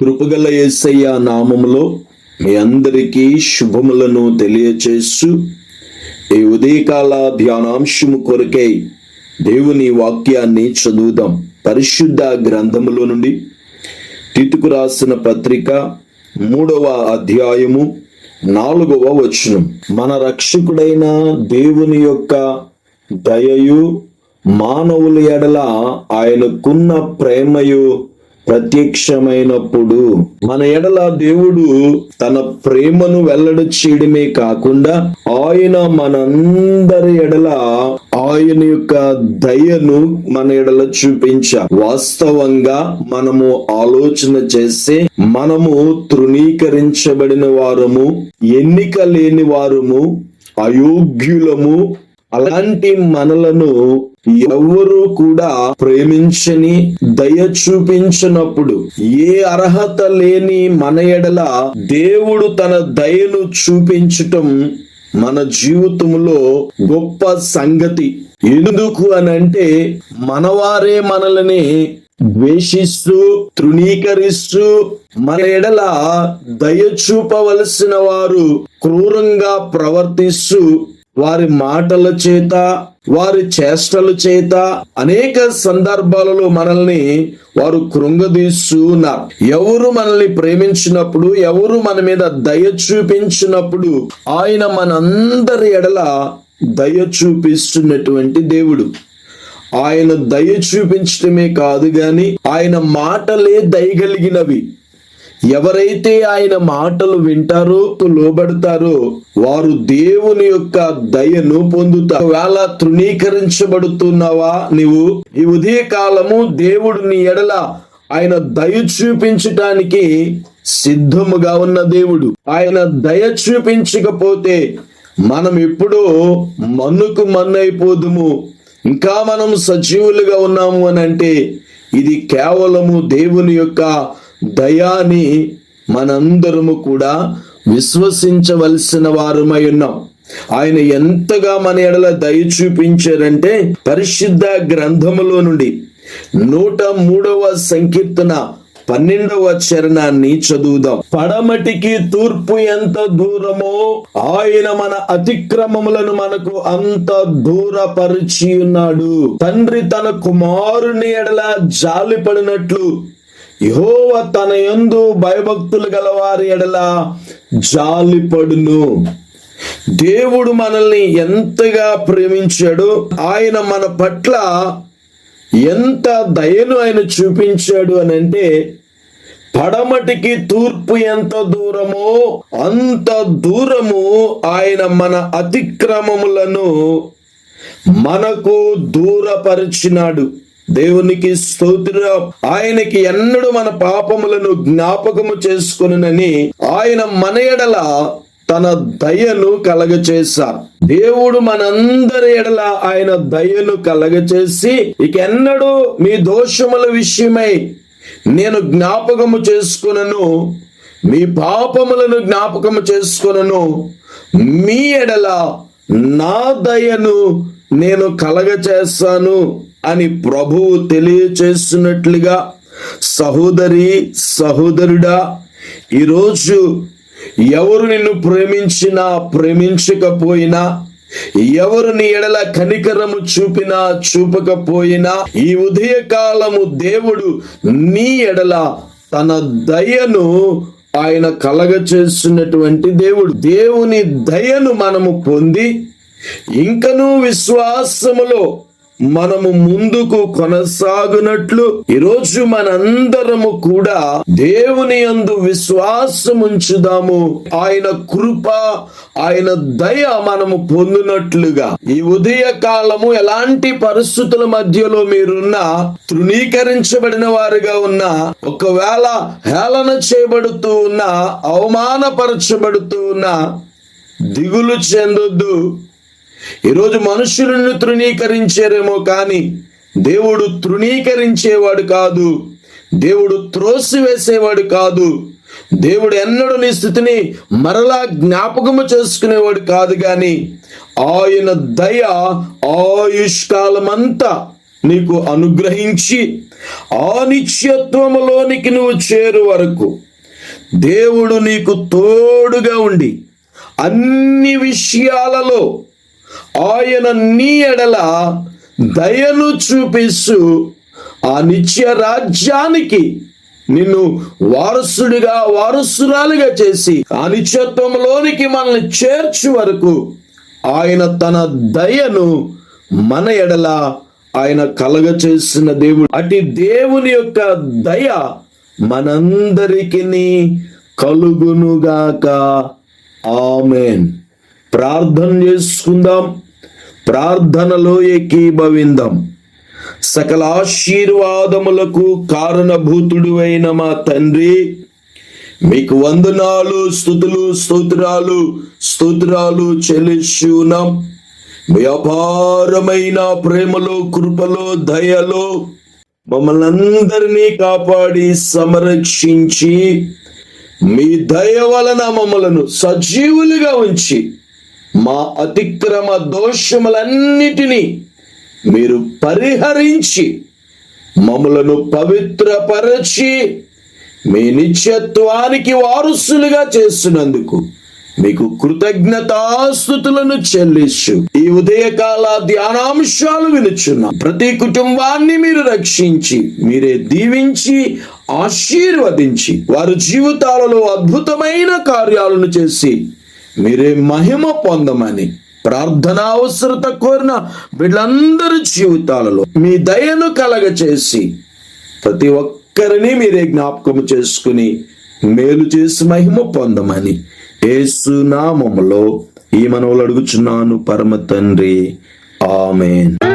కృపగల యేసయ్య నామములో మీ అందరికీ శుభములను తెలియచేస్తూ ఈ ఉదయకాల ధ్యానాంశము కొరకై దేవుని వాక్యాన్ని చదువుదాం. పరిశుద్ధ గ్రంథములో నుండి తితుకు రాసిన పత్రిక మూడవ అధ్యాయము నాలుగవ వచనం. మన రక్షకుడైన దేవుని యొక్క దయయు మానవుల ఎడల ఆయనకున్న ప్రేమయు ప్రత్యక్షమైనప్పుడు మన ఎడల దేవుడు తన ప్రేమను వెల్లడి చేయడమే కాకుండా ఆయన మనందరి ఎడల ఆయన యొక్క దయను మన ఎడల చూపించా వాస్తవంగా మనము ఆలోచన చేస్తే మనము తృణీకరించబడిన వారము ఎన్నిక లేని వారము అయోగ్యులము అలాంటి మనలను ఎవరు కూడా ప్రేమించని దయ చూపించినప్పుడు ఏ అర్హత లేని మన ఎడల దేవుడు తన దయను చూపించటం మన జీవితంలో గొప్ప సంగతి. ఎందుకు అని అంటే మనవారే మనల్ని ద్వేషిస్తూ తృణీకరిస్తూ మన ఎడల దయ చూపవలసిన వారు క్రూరంగా ప్రవర్తిస్తూ వారి మాటల చేత వారి చేష్టల చేత అనేక సందర్భాలలో మనల్ని వారు కృంగదీస్తూ ఉన్నారు. ఎవరు మనల్ని ప్రేమించినప్పుడు ఎవరు మన మీద దయ చూపించినప్పుడు ఆయన మనందరి ఎడల దయ చూపిస్తున్నటువంటి దేవుడు. ఆయన దయ చూపించటమే కాదు గాని ఆయన మాటలే దయగలిగినవి. ఎవరైతే ఆయన మాటలు వింటారో లోబడతారో వారు దేవుని యొక్క దయను పొందుతారు. వేళ తృణీకరించబడుతున్నావా నీవు? ఈ ఉదయ కాలము దేవుడు నీ ఎడల ఆయన దయ చూపించటానికి సిద్ధముగా ఉన్న దేవుడు. ఆయన దయ చూపించకపోతే మనం ఎప్పుడూ మన్నుకు మన్నైపోదుము. ఇంకా మనం సజీవులుగా ఉన్నాము అని అంటే ఇది కేవలము దేవుని యొక్క దయాని మనందరము కూడా విశ్వసించవలసిన వారమై ఉన్నాం. ఆయన ఎంతగా మన ఎడల దయ చూపించారంటే పరిశుద్ధ గ్రంథములో నుండి నూట మూడవ సంకీర్తన పన్నెండవ చరణాన్ని చదువుదాం. పడమటికి తూర్పు ఎంత దూరమో ఆయన మన అతిక్రమములను మనకు అంత దూరపరిచి ఉన్నాడు. తండ్రి తన కుమారుని ఎడల జాలిపడినట్లు యహోవ తన యందు భయభక్తులు గలవారి ఎడల జాలిపడును దేవుడు మనల్ని ఎంతగా ప్రేమించాడు ఆయన మన పట్ల ఎంత దయను ఆయన చూపించాడు అని అంటే పడమటికి తూర్పు ఎంత దూరమో అంత దూరము ఆయన మన అతిక్రమములను మనకు దూరపరిచినాడు. దేవునికి స్తోత్రం. ఆయనకి ఎన్నడూ మన పాపములను జ్ఞాపకము చేసుకునని ఆయన మన ఎడల తన దయను కలగచేశారు. దేవుడు మనందరి ఎడల ఆయన దయను కలగచేసి ఇక ఎన్నడూ మీ దోషముల విషయమై నేను జ్ఞాపకము చేసుకునను మీ పాపములను జ్ఞాపకము చేసుకునను మీ ఎడల నా దయను నేను కలగచేస్తాను అని ప్రభువు తెలియచేస్తున్నట్లుగా సహోదరి సహోదరుడా ఈరోజు ఎవరు నిన్ను ప్రేమించినా ప్రేమించకపోయినా ఎవరు నీ ఎడల కనికరము చూపినా చూపకపోయినా ఈ ఉదయకాలము దేవుడు నీ ఎడల తన దయను ఆయన కలగ చేస్తున్నటువంటి దేవుడు. దేవుని దయను మనము పొంది ఇంకనూ విశ్వాసములో మనము ముందుకు కొనసాగునట్లు ఈరోజు మనందరము కూడా దేవుని యందు విశ్వాసం ఉంచుదాము. ఆయన కృప ఆయన దయ మనము పొందినట్లుగా. ఈ ఉదయ కాలము ఎలాంటి పరిస్థితుల మధ్యలో మీరున్నా తృణీకరించబడిన వారుగా ఉన్నా ఒకవేళ హేళన చేయబడుతూ ఉన్నా అవమానపరచబడుతూ ఉన్నా దిగులు చెందొద్దు. ఈరోజు మనుషులను తృణీకరించారేమో కానీ దేవుడు తృణీకరించేవాడు కాదు. దేవుడు త్రోసివేసేవాడు కాదు. దేవుడు ఎన్నడూ నీ స్థితిని మరలా జ్ఞాపకము చేసుకునేవాడు కాదు కానీ ఆయన దయ ఆయుష్కాలమంతా నీకు అనుగ్రహించి ఆ నువ్వు చేరు వరకు దేవుడు నీకు తోడుగా ఉండి అన్ని విషయాలలో ఆయన నీ ఎడల దయను చూపిస్తూ ఆ నిత్య రాజ్యానికి నిన్ను వారసుడిగా వారసురాలుగా చేసి ఆ నిత్యత్వంలోనికి మనల్ని చేర్చు వరకు ఆయన తన దయను మన ఎడల ఆయన కలగ చేసిన దేవుడు. అటు దేవుని యొక్క దయ మనందరికి కలుగునుగాక. ఆమెన్. ప్రార్థన చేసుకుందాం. ప్రార్థనలో ఏకీభవిందాం. సకల ఆశీర్వాదములకు కారణభూతుడు అయిన మా తండ్రి మీకు వందనాలు స్థుతులు స్తోత్రాలు స్తోత్రాలు చెల్లిస్తున్నాం మీ అపారమైన ప్రేమలో కృపలో దయలో మమ్మల్ని అందరినీ కాపాడి సంరక్షించి మీ దయ వలన మమ్మలను సజీవులుగా ఉంచి మా అతిక్రమ దోషములన్నిటినీ మీరు పరిహరించి మమ్మలను పవిత్రపరచి మీ నిత్యత్వానికి వారసులుగా చేస్తున్నందుకు మీకు కృతజ్ఞతాస్థుతులను చెల్లించు. ఈ ఉదయకాల ధ్యానాంశాలు వినుచున్నాం. ప్రతి కుటుంబాన్ని మీరు రక్షించి మీరే దీవించి ఆశీర్వదించి వారి జీవితాలలో అద్భుతమైన కార్యాలను చేసి మీరే మహిమ పొందమని ప్రార్థన అవసరత కోరిన వీళ్ళందరి జీవితాలలో మీ దయను కలగ చేసి ప్రతి ఒక్కరిని మీరే జ్ఞాపకం చేసుకుని మేలు చేసి మహిమ పొందమని యేసు నామములో ఈ మనవులు అడుగుచున్నాను పరమ తండ్రి. ఆమెన్.